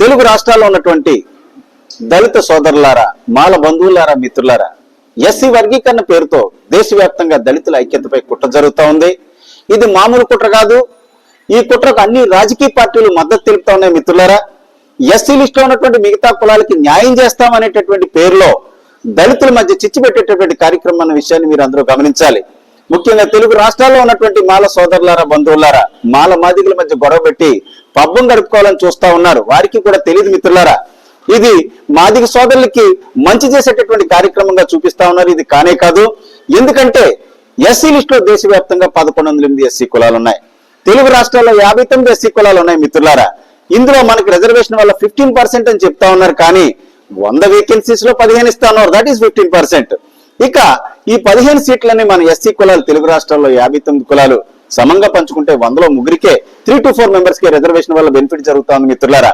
తెలుగు రాష్ట్రాల్లో ఉన్నటువంటి దళిత సోదరులారా మాల బంధువులారా మిత్రులారా ఎస్సీ వర్గీకరణ పేరుతో దేశవ్యాప్తంగా దళితుల ఐక్యతపై కుట్ర జరుగుతా ఉంది. ఇది మామూలు కుట్ర కాదు. ఈ కుట్రకు అన్ని రాజకీయ పార్టీలు మద్దతు తెలుపుతా ఉన్నాయి మిత్రులారా. ఎస్సీ లిస్టులో ఉన్నటువంటి మిగతా కులాలకి న్యాయం చేస్తామనేటటువంటి పేరులో దళితుల మధ్య చిచ్చు పెట్టేటటువంటి కార్యక్రమం అన్న విషయాన్ని మీరు అందరూ గమనించాలి. ముఖ్యంగా తెలుగు రాష్ట్రాల్లో ఉన్నటువంటి మాల సోదరులారా బంధువులారా మాల మాదిగుల మధ్య గొడవ పెట్టి పబ్బం గడుపుకోవాలని చూస్తా ఉన్నారు. వారికి కూడా తెలియదు మిత్రులారా. ఇది మాదిగ సోదరులకి మంచి చేసేటటువంటి కార్యక్రమంగా చూపిస్తా ఉన్నారు. ఇది కానే కాదు. ఎందుకంటే ఎస్సీ లిస్టులో దేశవ్యాప్తంగా పదకొండు వందల ఎనిమిది ఎస్సీ కులాలు ఉన్నాయి తెలుగు రాష్ట్రాల్లో యాభై తొమ్మిది ఎస్సీ కులాలు ఉన్నాయి మిత్రులారా. ఇందులో మనకి రిజర్వేషన్ వల్ల ఫిఫ్టీన్ పర్సెంట్ అని చెప్తా ఉన్నారు కానీ వంద వేకెన్సీస్లో పదిహేను ఇస్తా ఉన్నారు. దట్ ఈస్ ఫిఫ్టీన్ పర్సెంట్ ఇక ఈ పదిహేను సీట్లని మన ఎస్సీ కులాలు తెలుగు రాష్ట్రాల్లో యాభై తొమ్మిది కులాలు. సమంగా పంచుకుంటే వందలో ముగ్గురికే త్రీ టు ఫోర్ మెంబర్స్కి రిజర్వేషన్ వల్ల బెనిఫిట్ జరుగుతుంది మిత్రులారా.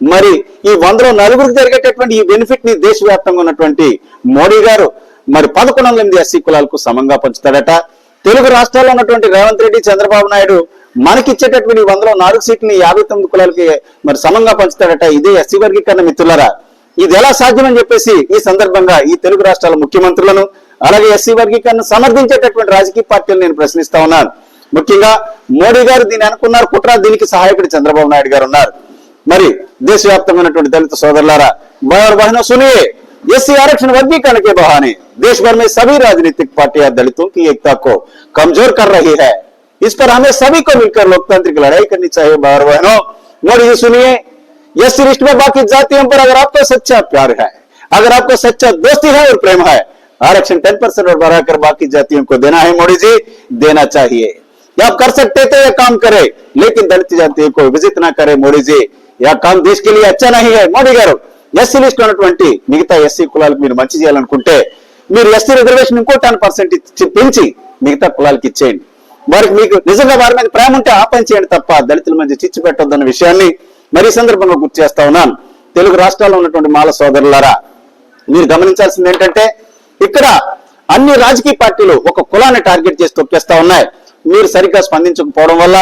మరి ఈ వందలో నలుగురికి జరిగేటటువంటి ఈ బెనిఫిట్ని దేశవ్యాప్తంగా ఉన్నటువంటి మోడీ గారు మరి పదకొండు వందల ఎనిమిది ఎస్సీ కులాలకు సమంగా పంచుతాడట. తెలుగు రాష్ట్రాల్లో ఉన్నటువంటి రేవంత్ రెడ్డి చంద్రబాబు నాయుడు మనకిచ్చేటటువంటి ఈ వందలో నాలుగు సీట్లని యాభై తొమ్మిది కులాలకి మరి సమంగా పంచుతాడట ఇదే ఎస్సీ వర్గీకరణ మిత్రులారా. ఇది ఎలా సాధ్యమని చెప్పేసి ఈ సందర్భంగా ఈ తెలుగు రాష్ట్రాల ముఖ్యమంత్రులను అలాగే ఎస్సీ వర్గీకరణ సమర్థించేటటువంటి రాజకీయ పార్టీలు నేను ప్రశ్నిస్తా ఉన్నాను. मुख्य मोडी గారు दी అనుకున్నారు. కుట్ర దీనికి సహాయకుడు చంద్రబాబు నాయుడు గారు ఉన్నారు. दलित सोदर దళిత बहन सुनिए एससी आरक्षण वर्गीकरण के बहाने देश भर में सभी राजनीतिक पार्टियाँ दलितों की एकता को कमज़ोर कर रही है इस पर हमें सभी को मिलकर लोकतांत्रिक लड़ाई करनी चाहिए बहन बहनों मोडी जी सुनिए एससी लिस्ट में बाकी जातियों पर अगर आपको सच्चा प्यार है अगर आपको सच्चा दोस्ती है और प्रेम है आरक्षण टेन परसेंट और बढ़ाकर बाकी जातियों को देना है मोदी जी देना चाहिए ये आप कर सकते थे ये काम करे लेकिन दलित जातियों को विजित ना करे मोदी जी यह काम देश के लिए अच्छा नहीं है మోడీ గారు ఎస్సీ లిస్ట్ ఉన్నటువంటి మిగతా ఎస్సీ కులాలకు మీరు మంచి చేయాలనుకుంటే మీరు ఎస్సీ రిజర్వేషన్ ఇంకో టెన్ పర్సెంట్ పెంచి మిగతా కులాలకి ఇచ్చేయండి వారికి మీకు నిజంగా వారి మీద ప్రేమ ఉంటే ఆ పని చేయండి తప్ప దళితుల మధ్య చిచ్చు పెట్టొద్దన్న విషయాన్ని మరి ఈ సందర్భంగా గుర్తు చేస్తా ఉన్నాను తెలుగు రాష్ట్రాల్లో ఉన్నటువంటి మాల సోదరులారా మీరు గమనించాల్సింది ఏంటంటే ఇక్కడ అన్ని రాజకీయ పార్టీలు ఒక కులాన్ని టార్గెట్ చేసి తొక్కేస్తా ఉన్నాయి మీరు సరిగ్గా స్పందించకపోవడం వల్ల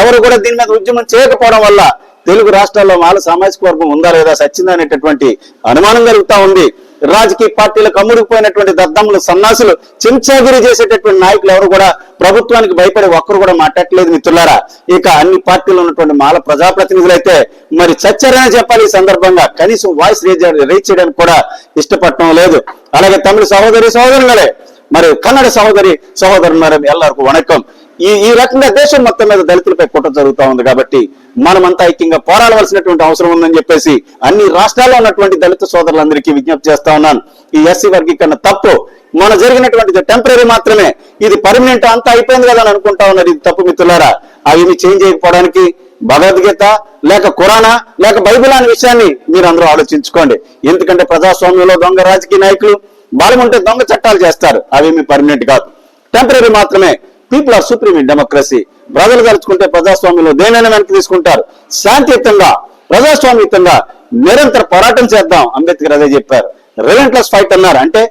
ఎవరు కూడా దీని మీద ఉద్యమం చేయకపోవడం వల్ల తెలుగు రాష్ట్రాల్లో మాల సామాజిక వర్గం ఉందా లేదా సచ్చిందా అనేటటువంటి అనుమానం కలుగుతా ఉంది. రాజకీయ పార్టీలకు అమ్ముడిపోయినటువంటి దద్దమ్మలు సన్నాసులు చించాగిరి చేసేటటువంటి నాయకులు ఎవరు కూడా ప్రభుత్వానికి భయపడే ఒక్కరు కూడా మాట్లాడలేదు మిత్రులారా. ఇక అన్ని పార్టీలు ఉన్నటువంటి మాల ప్రజాప్రతినిధులు అయితే మరి చచ్చారనే చెప్పాలి ఈ సందర్భంగా. కనీసం వాయిస్ రేజ్ రేజ్ చేయడానికి కూడా ఇష్టపడటం లేదు. అలాగే తమిళ సహోదరి సహోదరులే. మరి కన్నడ సహోదరి సహోదరులారా ఎల్లరికూ వణకం. ఈ ఈ రకంగా దేశం మొత్తం మీద దళితులపై కుట్ర జరుగుతా ఉంది కాబట్టి మనమంతా ఐక్యంగా పోరాడవలసినటువంటి అవసరం ఉందని చెప్పేసి అన్ని రాష్ట్రాల్లో ఉన్నటువంటి దళిత సోదరులందరికీ విజ్ఞప్తి చేస్తా ఉన్నాను. ఈ ఎస్సీ వర్గీకరణ తప్పు. మన జరిగినటువంటి టెంపరీ మాత్రమే. ఇది పర్మనెంట్ అంతా అయిపోయింది కదా అని అనుకుంటా ఉన్నారు. ఇది తప్పు మిత్రులారా. అవి చేంజ్ చేయకపోవడానికి భగవద్గీత లేక కురానా లేక బైబిల్ అనే విషయాన్ని మీరు అందరూ ఆలోచించుకోండి. ఎందుకంటే ప్రజాస్వామ్యంలో దొంగ రాజకీయ నాయకులు బలముంటే దొంగ చట్టాలు చేస్తారు. అవేమి పర్మనెంట్ కాదు. టెంపరీ మాత్రమే. People are supreme in democracy. ప్రజలు తలుచుకుంటే ప్రజాస్వామ్యంలో దేనైనా వెనక్కి తీసుకుంటారు. శాంతియుతంగా ప్రజాస్వామ్యయుతంగా నిరంతర పోరాటం చేద్దాం అంబేద్కర్ అదే చెప్పారు. రిలెంట్లెస్ ఫైట్ అన్నారు. అంటే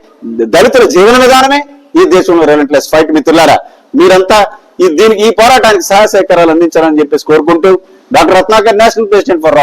దళితుల జీవన విధానమే ఈ దేశంలో రిలెంట్లెస్ ఫైట్ మిత్రులారా. మీరంతా ఈ దీనికి ఈ పోరాటానికి సహాయ సహకారాలు అందించాలని చెప్పేసి కోరుకుంటూ doctor Ratnakar national president for